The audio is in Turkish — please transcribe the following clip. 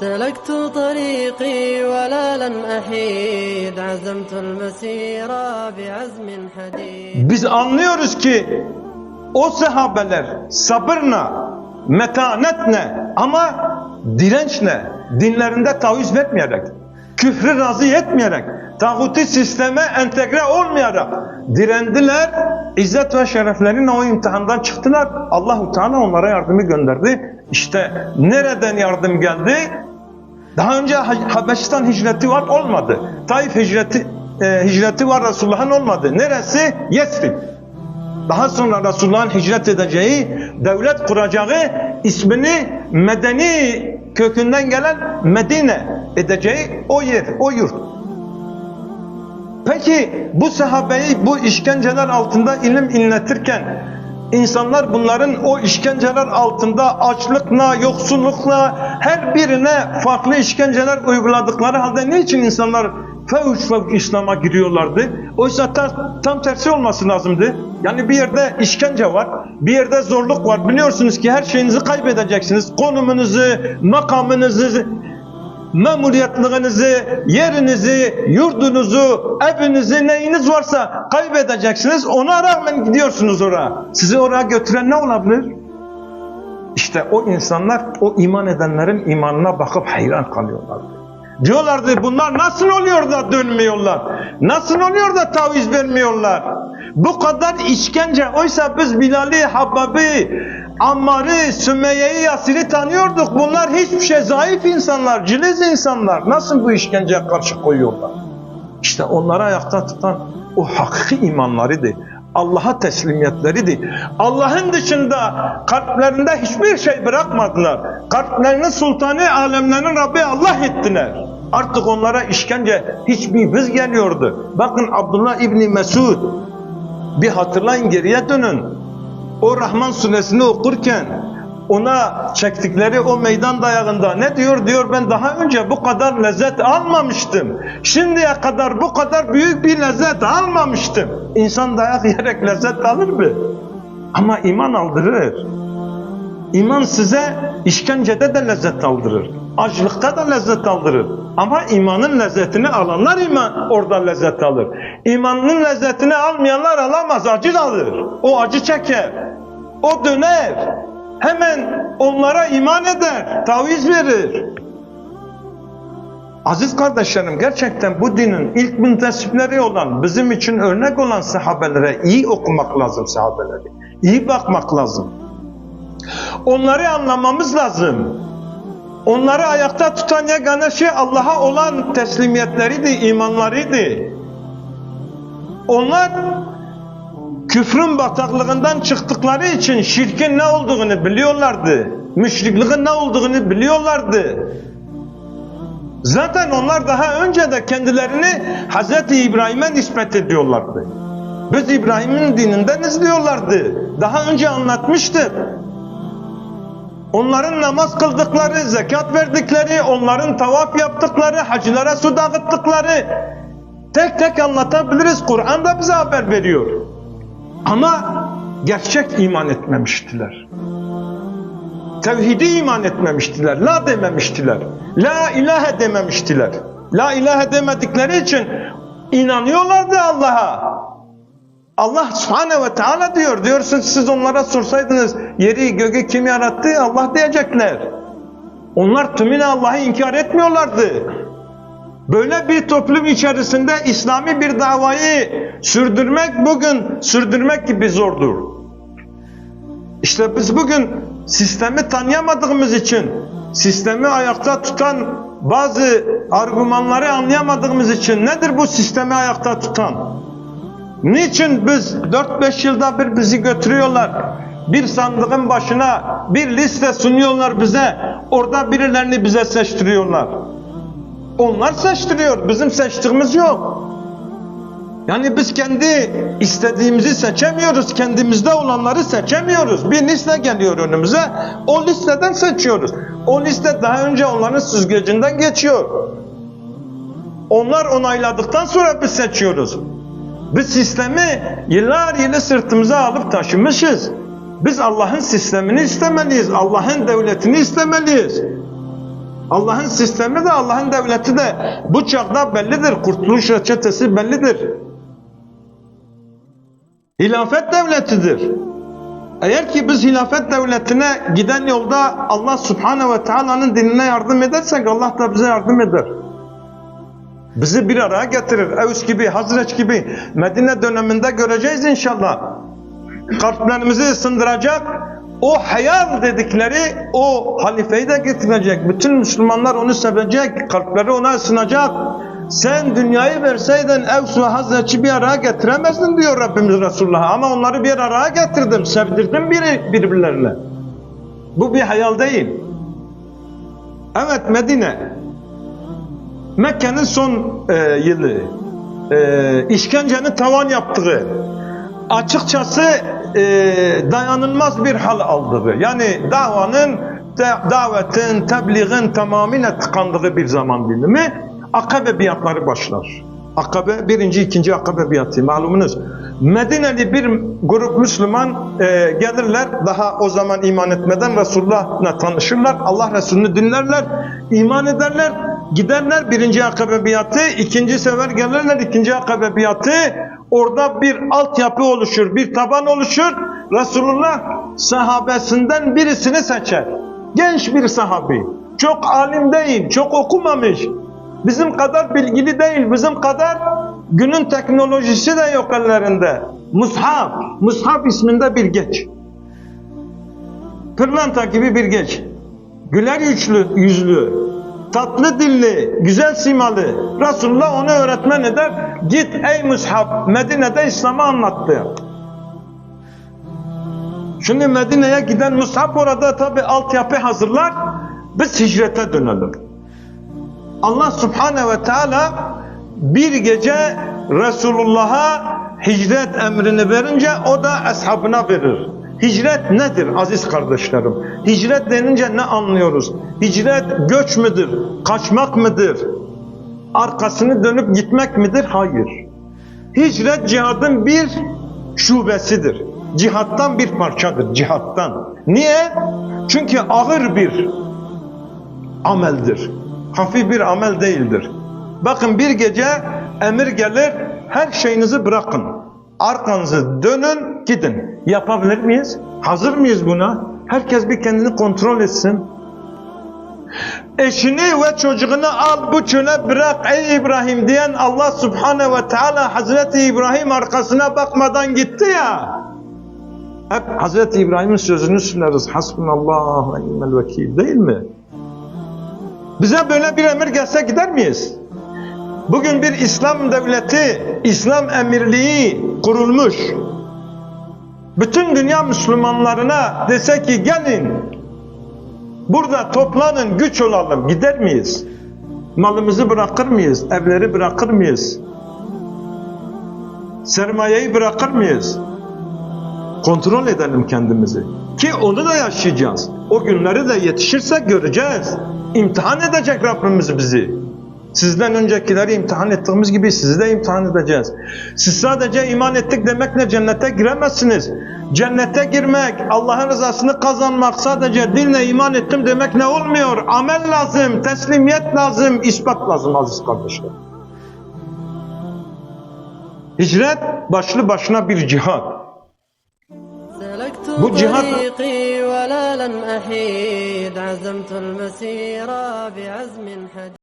سلكت طريقي ولا لن أحيد عزمت المسير بعزم حديد Biz anlıyoruz ki o sahabeler sabırla, metanetle ama dirençle, dinlerinde taviz vermeyerek, küfrü razı etmeyerek, tağuti sisteme entegre olmayarak direndiler. İzzet ve şerefleriyle o imtihandan çıktılar. Allahu Teala onlara yardımı gönderdi. İşte nereden yardım geldi? Daha önce Ha- Habeşistan hicreti var olmadı. Taif hicreti e, hicreti var Resulullah'ın olmadı. Neresi? Yesrib. Daha sonra Resulullah'ın hicret edeceği, devlet kuracağı ismini medeni kökünden gelen Medine edeceği o yer, o yurt. Peki bu sahabeyi bu işkenceler altında ilim inletirken insanlar bunların o işkenceler altında açlıkla, yoksullukla her birine farklı işkenceler uyguladıkları halde niçin insanlar fevç fevç İslam'a giriyorlardı? Oysa tam, tam tersi olması lazımdı. Yani bir yerde işkence var, bir yerde zorluk var. Biliyorsunuz ki her şeyinizi kaybedeceksiniz. Konumunuzu, makamınızı, memuriyetliğinizi, yerinizi, yurdunuzu, evinizi, neyiniz varsa kaybedeceksiniz. Ona rağmen gidiyorsunuz oraya. Sizi oraya götüren ne olabilir? İşte o insanlar, o iman edenlerin imanına bakıp hayran kalıyorlardı. Diyorlardı bunlar nasıl oluyor da dönmüyorlar? Nasıl oluyor da taviz vermiyorlar? Bu kadar işkence. Oysa biz Bilal'i, Habab'i, Ammar'ı, Sümeyye'yi, Yasir'i tanıyorduk. Bunlar hiçbir şey zayıf insanlar, ciliz insanlar. Nasıl bu işkenceye karşı koyuyorlar? İşte onları ayakta tutan o hakiki imanlarıydı. Allah'a teslimiyetleridir. Allah'ın dışında kalplerinde hiçbir şey bırakmadılar. Kalplerinin sultanı, alemlerin Rabbi Allah ettiler. Artık onlara işkence hiçbir hız geliyordu. Bakın Abdullah İbni Mesud bir hatırlayın geriye dönün. O Rahman suresini okurken ona çektikleri o meydan dayağında ne diyor? Diyor ben daha önce bu kadar lezzet almamıştım. Şimdiye kadar bu kadar büyük bir lezzet almamıştım. İnsan dayak yiyerek lezzet alır mı? Ama iman aldırır. İman size işkencede de lezzet aldırır. Açlıkta da lezzet aldırır. Ama imanın lezzetini alanlar iman orada lezzet alır. İmanın lezzetini almayanlar alamaz, acı alır. O acı çeker. O döner. Hemen onlara iman eder, taviz verir. Aziz kardeşlerim gerçekten bu dinin ilk müntesipleri olan, bizim için örnek olan sahabelere iyi okumak lazım sahabeleri. İyi bakmak lazım. Onları anlamamız lazım. Onları ayakta tutan yegane şey Allah'a olan teslimiyetleriydi, imanlarıydı. Onlar küfrün bataklığından çıktıkları için şirkin ne olduğunu biliyorlardı. Müşrikliğin ne olduğunu biliyorlardı. Zaten onlar daha önce de kendilerini Hz. İbrahim'e nispet ediyorlardı. Biz İbrahim'in dininden izliyorlardı. Daha önce anlatmıştık. Onların namaz kıldıkları, zekat verdikleri, onların tavaf yaptıkları, hacılara su dağıttıkları tek tek anlatabiliriz. Kur'an da bize haber veriyor. Ama gerçek iman etmemiştiler. Tevhidi iman etmemiştiler. La dememiştiler. La ilahe dememiştiler. La ilahe demedikleri için inanıyorlardı Allah'a. Allah subhanehu ve teala diyor. Diyorsunuz siz onlara sorsaydınız yeri göğü kim yarattı? Allah diyecekler. Onlar tümüne Allah'ı inkar etmiyorlardı. Böyle bir toplum içerisinde İslami bir davayı sürdürmek bugün sürdürmek gibi zordur. İşte biz bugün sistemi tanıyamadığımız için, sistemi ayakta tutan bazı argümanları anlayamadığımız için nedir bu sistemi ayakta tutan? Niçin biz 4-5 yılda bir bizi götürüyorlar? Bir sandığın başına bir liste sunuyorlar bize. Orada birilerini bize seçtiriyorlar. Onlar seçtiriyor. Bizim seçtiğimiz yok. Yani biz kendi istediğimizi seçemiyoruz. Kendimizde olanları seçemiyoruz. Bir liste geliyor önümüze. O listeden seçiyoruz. O liste daha önce onların süzgecinden geçiyor. Onlar onayladıktan sonra biz seçiyoruz. Biz sistemi yıllar yılı sırtımıza alıp taşımışız. Biz Allah'ın sistemini istemeliyiz. Allah'ın devletini istemeliyiz. Allah'ın sistemi de Allah'ın devleti de bu çağda bellidir. Kurtuluş reçetesi bellidir. Hilafet devletidir. Eğer ki biz hilafet devletine giden yolda Allah subhanehu ve teala'nın dinine yardım edersek Allah da bize yardım eder. Bizi bir araya getirir. Evs gibi, Hazreç gibi Medine döneminde göreceğiz inşallah. Kalplerimizi ısındıracak o hayal dedikleri o halifeyi de getirecek. Bütün Müslümanlar onu sevecek. Kalpleri ona ısınacak. Sen dünyayı verseydin Evs ve Hazreç'i bir araya getiremezdin diyor Rabbimiz Resulullah. Ama onları bir araya getirdim. Sevdirdim biri, birbirlerine. Bu bir hayal değil. Evet Medine. Mekke'nin son e, yılı. E, işkencenin tavan yaptığı. Açıkçası e, dayanılmaz bir hal aldığı. Yani davanın, da- davetin, tebliğin tamamıyla tıkandığı bir zaman dilimi. Akabe biatları başlar. Akabe, birinci, ikinci Akabe biatı malumunuz. Medineli bir grup Müslüman e, gelirler, daha o zaman iman etmeden Resulullah'la tanışırlar, Allah Resulü'nü dinlerler, iman ederler, giderler birinci Akabe biatı, ikinci sefer gelirler ikinci Akabe biatı, orada bir altyapı oluşur, bir taban oluşur, Resulullah sahabesinden birisini seçer. Genç bir sahabi, çok alim değil, çok okumamış, Bizim kadar bilgili değil, bizim kadar günün teknolojisi de yok ellerinde. Mushaf, Mushaf isminde bir geç. Pırlanta gibi bir geç. Güler yüzlü, yüzlü, tatlı dilli, güzel simalı. Resulullah onu öğretmen eder. Git ey Mushaf, Medine'de İslam'ı anlattı. Şimdi Medine'ye giden Mushaf orada tabi altyapı hazırlar. Biz hicrete dönelim. Allah Subhanahu ve Teala bir gece Resulullah'a hicret emrini verince o da ashabına verir. Hicret nedir aziz kardeşlerim? Hicret denince ne anlıyoruz? Hicret göç müdür? Kaçmak mıdır? Arkasını dönüp gitmek midir? Hayır. Hicret cihadın bir şubesidir. Cihattan bir parçadır, cihattan. Niye? Çünkü ağır bir ameldir. Hafif bir amel değildir. Bakın bir gece emir gelir, her şeyinizi bırakın. Arkanızı dönün, gidin. Yapabilir miyiz? Hazır mıyız buna? Herkes bir kendini kontrol etsin. Eşini ve çocuğunu al bu çöle bırak ey İbrahim diyen Allah Subhanahu ve Teala Hazreti İbrahim arkasına bakmadan gitti ya. Hep Hazreti İbrahim'in sözünü söyleriz. Hasbunallah ve ni'mel vekil değil mi? Bize böyle bir emir gelse gider miyiz? Bugün bir İslam devleti, İslam emirliği kurulmuş. Bütün dünya Müslümanlarına dese ki gelin burada toplanın güç olalım gider miyiz? Malımızı bırakır mıyız? Evleri bırakır mıyız? Sermayeyi bırakır mıyız? Kontrol edelim kendimizi. Ki onu da yaşayacağız. O günleri de yetişirse göreceğiz. İmtihan edecek Rabbimiz bizi. Sizden öncekileri imtihan ettiğimiz gibi sizi de imtihan edeceğiz. Siz sadece iman ettik demekle cennete giremezsiniz. Cennete girmek, Allah'ın rızasını kazanmak sadece dinle iman ettim demek ne olmuyor? Amel lazım, teslimiyet lazım, ispat lazım aziz kardeşler. Hicret başlı başına bir cihat. Bu cihat